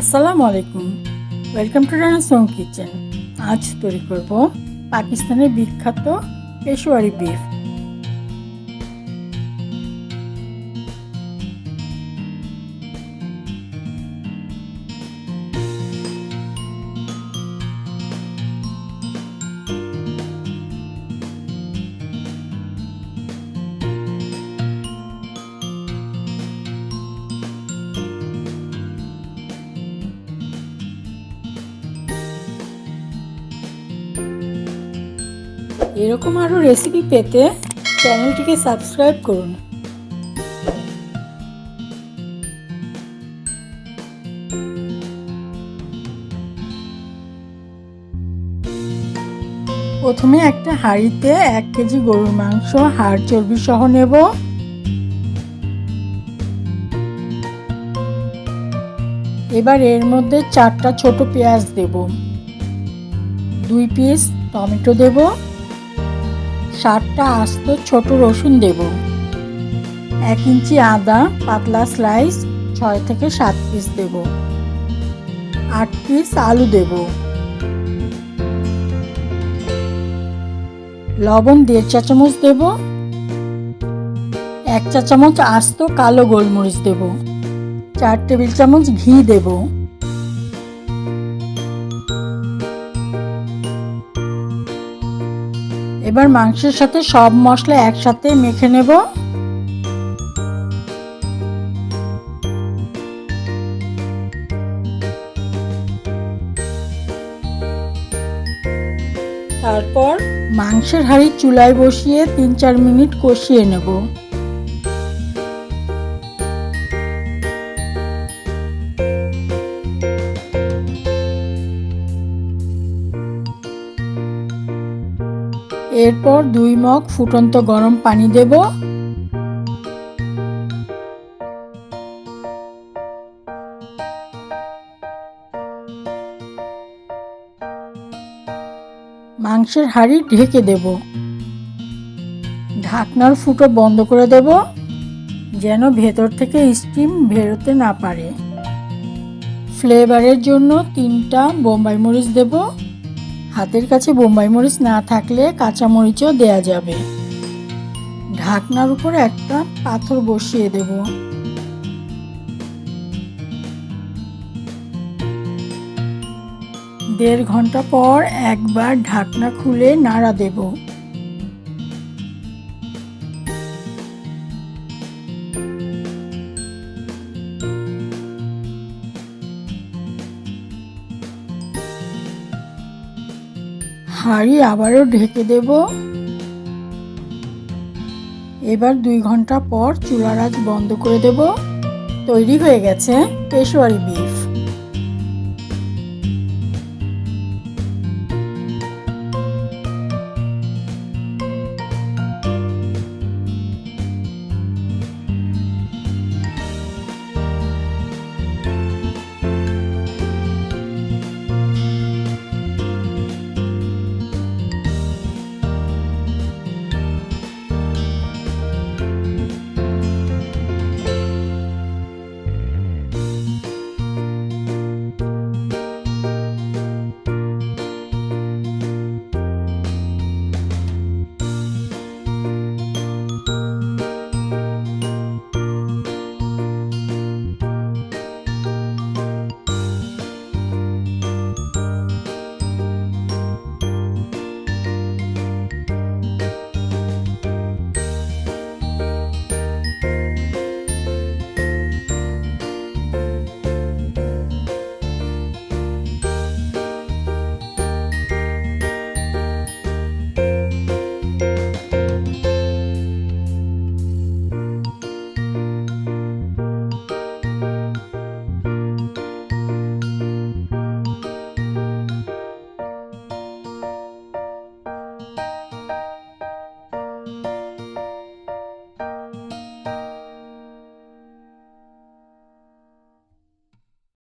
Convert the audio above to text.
আসসালামু আলাইকুম। Welcome to Rana Som kitchen আজ তৈরি করব পাকিস্তানের বিখ্যাত পেশোয়ারি বিফ এরকম আরও রেসিপি পেতে চ্যানেলটিকে সাবস্ক্রাইব করুন। প্রথমে একটা হাঁড়িতে এক কেজি গরুর মাংস, হাড় চর্বি সহ নেব। এবার এর মধ্যে চারটা ছোট পেঁয়াজ দেব। দুই পিস টমেটো দেব। সাতটা আস্ত ছোট রসুন দেব। এক ইঞ্চি আদা, পাতলা স্লাইস ছয় থেকে সাত পিস দেব। আট পিস আলু দেব। লবণ দেড় চা চামচ দেব। এক চা চামচ আস্ত কালো গোলমরিচ দেব। চার টেবিল চামচ ঘি দেব। এবার মাংসের সাথে সব মশলা একসাথে মেখে নেব। তারপর মাংসের হাঁড়ি চুলায় বসিয়ে তিন চার মিনিট কষিয়ে নেব। এরপর দুই মগ ফুটন্ত গরম পানি দেব। মাংসের হাঁড়ি ঢেকে দেব। ঢাকনার ফুটো বন্ধ করে দেব, যেন ভেতর থেকে স্টিম বেরোতে না পারে। ফ্লেভারের জন্য তিনটা বোম্বাই মরিচ দেব। হাতের কাছে বোম্বাই মরিচ না থাকলে কাঁচা মরিচও দেয়া যাবে। ঢাকনার উপর একটা পাথর বসিয়ে দেব। দেড় ঘণ্টা পর একবার ঢাকনা খুলে নাড়া দেব। হাঁড়ি আবারও ঢেকে দেব। এবার দুই ঘণ্টা পর চুলার আজ বন্ধ করে দেব। তৈরি হয়ে গেছে পেশোয়ারি বিফ।